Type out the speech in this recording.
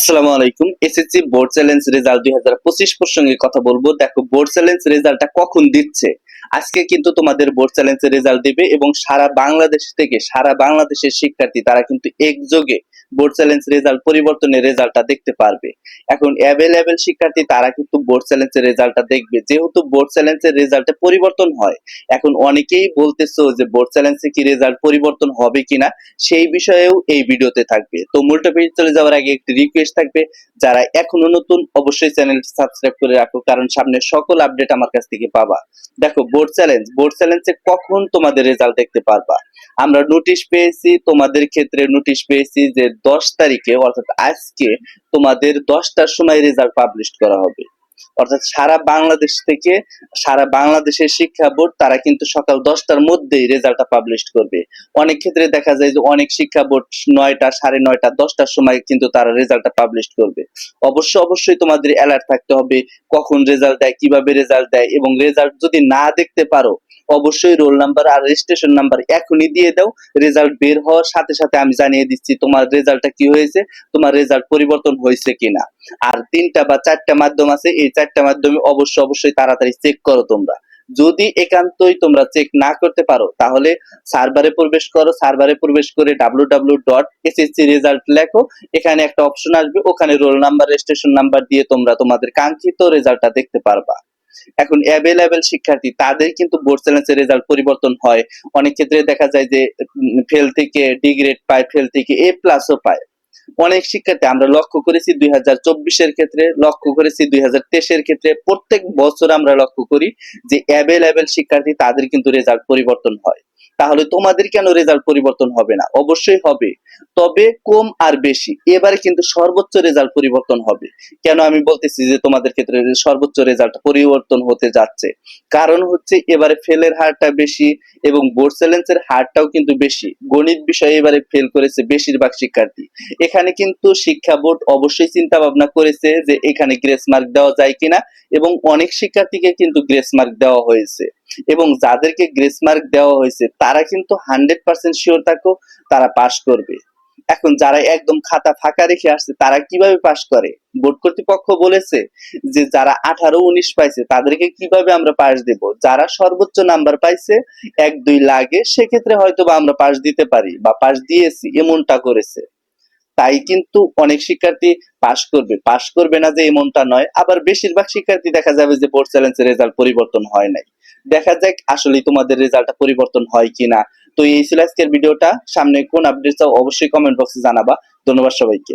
আসসালামু আলাইকুম। SSC board challenge result দুই হাজার পঁচিশ প্রসঙ্গে কথা বলব। দেখো বোর্ড চ্যালেঞ্জ রেজাল্টটা কখন দিচ্ছে? আজকে কিন্তু তোমাদের বোর্ড চ্যালেঞ্জের রেজাল্ট দিবে এবং সারা বাংলাদেশ থেকে, সারা বাংলাদেশের শিক্ষার্থী, তারা কিন্তু একযোগে বোর্ড চ্যালেঞ্জ রেজাল্ট পরিবর্তনের রেজাল্টটা দেখতে পারবে। এখন অ্যাভেলেবেল শিক্ষার্থী, তারা কিন্তু বোর্ড চ্যালেঞ্জের রেজাল্টটা দেখবে। যেহেতু বোর্ড চ্যালেঞ্জের রেজাল্টে পরিবর্তন হয়, এখন অনেকেই বলতেছো যে বোর্ড চ্যালেঞ্জে কি রেজাল্ট পরিবর্তন হবে কিনা, সেই বিষয়েও এই ভিডিওতে থাকবে। তো মূল চলে যাওয়ার আগে একটি রিকোয়েস্ট থাকবে, যারা এখনও নতুন, অবশ্যই চ্যানেলটি সাবস্ক্রাইব করে রাখো, কারণ সামনে সকল আপডেট আমার কাছ থেকে পাবা। দেখো বোর্ড চ্যালেঞ্জ বোর্ড চ্যালেঞ্জে কখন তোমাদের রেজাল্ট দেখতে পারবা? আমরা নোটিশ পেয়েছি, তোমাদের ক্ষেত্রে নোটিশ পেয়েছি যে দশ তারিখে, অর্থাৎ আজকে তোমাদের দশটার সময় রেজাল্ট পাবলিশ করা হবে। অর্থাৎ সারা বাংলাদেশ থেকে, সারা বাংলাদেশের শিক্ষা বোর্ড, তারা কিন্তু সকাল দশটার মধ্যেই রেজাল্টটা পাবলিশ করবে। অনেক ক্ষেত্রে দেখা যায় যে অনেক শিক্ষা বোর্ড নয়টা, সাড়ে নয়টা, দশটার সময় কিন্তু তারা রেজাল্টটা পাবলিশ করবে। অবশ্য, অবশ্যই তোমাদের অ্যালার্ট থাকতে হবে কখন রেজাল্ট দেয়, কীভাবে রেজাল্ট দেয় এবং রেজাল্ট যদি না দেখতে পারো, অবশ্যই রোল নাম্বার আর রেজিস্ট্রেশন নাম্বার এখনই দিয়ে দাও। রেজাল্ট বের হওয়ার সাথে সাথে আমি জানিয়ে দিচ্ছি তোমার রেজাল্টটা কি হয়েছে, তোমার রেজাল্ট পরিবর্তন হয়েছে কিনা। আর তিনটা বা চারটা মাধ্যম আছে, এই চারটা মাধ্যমে অবশ্যই অবশ্যই তাড়াতাড়ি চেক করো তোমরা। যদি একান্তই তোমরা চেক না করতে পারো, তাহলে সার্ভারে প্রবেশ করো সার্ভারে প্রবেশ করে W W dot SSC result লেখো, এখানে একটা অপশন আসবে, ওখানে রোল নাম্বার রেজিস্ট্রেশন নাম্বার দিয়ে তোমরা তোমাদের কাঙ্ক্ষিত রেজাল্টটা দেখতে পারবা। এখন অ্যাভেলেবেল শিক্ষার্থী, তাদের কিন্তু বোর্ড চ্যালেঞ্জের রেজাল্ট পরিবর্তন হয়। অনেক ক্ষেত্রে দেখা যায় যে ফেল থেকে ডি গ্রেড পায় ফেল থেকে এ প্লাসও পায়। অনেক শিক্ষার্থী আমরা লক্ষ্য করেছি দুই হাজার চব্বিশের ক্ষেত্রে, লক্ষ্য করেছি দুই হাজার তেইশের ক্ষেত্রে। প্রত্যেক বছর আমরা লক্ষ্য করি যে অ্যাভেলেবেল শিক্ষার্থী তাদের কিন্তু রেজাল্ট পরিবর্তন হয়। তাহলে তোমাদের কেন রেজাল্ট পরিবর্তন হবে না? অবশ্যই হবে। তবে কম আর বেশি। এবারে কিন্তু সর্বোচ্চ রেজাল্ট পরিবর্তন হবে। কেন আমি বলতেছি যে তোমাদের ক্ষেত্রে সর্বোচ্চ রেজাল্ট পরিবর্তন হতে যাচ্ছে? কারণ হচ্ছে এবারে ফেলের হারটা বেশি এবং বোর্ড চ্যালেঞ্জের হারটাও কিন্তু বেশি। গণিত বিষয়ে এবারে ফেল করেছে বেশিরভাগ শিক্ষার্থী। এখানে কিন্তু শিক্ষা বোর্ড অবশ্যই চিন্তা ভাবনা করেছে যে এখানে গ্রেস মার্ক দেওয়া যায় কিনা এবং অনেক শিক্ষার্থীকে কিন্তু গ্রেস মার্ক দেওয়া হয়েছে। এবং যাদেরকে গ্রেস মার্ক দেওয়া হয়েছে, তারা কিন্তু হান্ড্রেড পার্সেন্ট শিওর থাকো তারা পাশ করবে। এখন যারা একদম খাতা ফাঁকা রেখে আসছে, তারা কীভাবে পাশ করে? বোর্ড কর্তৃপক্ষ বলেছে যে যারা আঠারো উনিশ পাইছে, তাদেরকে কীভাবে আমরা পাশ দেব? যারা সর্বোচ্চ নাম্বার পাইছে এক দুই লাগে, সেক্ষেত্রে হয়তো বা আমরা পাশ দিতে পারি বা পাশ দিয়েছি, এমনটা করেছে। তাই কিন্তু অনেক শিক্ষার্থী পাশ করবে। পাশ করবে না যে এমনটা নয়, আবার বেশিরভাগ শিক্ষার্থী দেখা যাবে যে বোর্ড চ্যালেঞ্জের রেজাল্ট পরিবর্তন হয় নাই। দেখা যাক আসলে তোমাদের রেজাল্ট পরিবর্তন হয় কিনা। তো এই ছিল আজকের ভিডিওটা। সামনে কোন আপডেট চাও অবশ্যই কমেন্ট বক্সে জানাবা। ধন্যবাদ সবাইকে।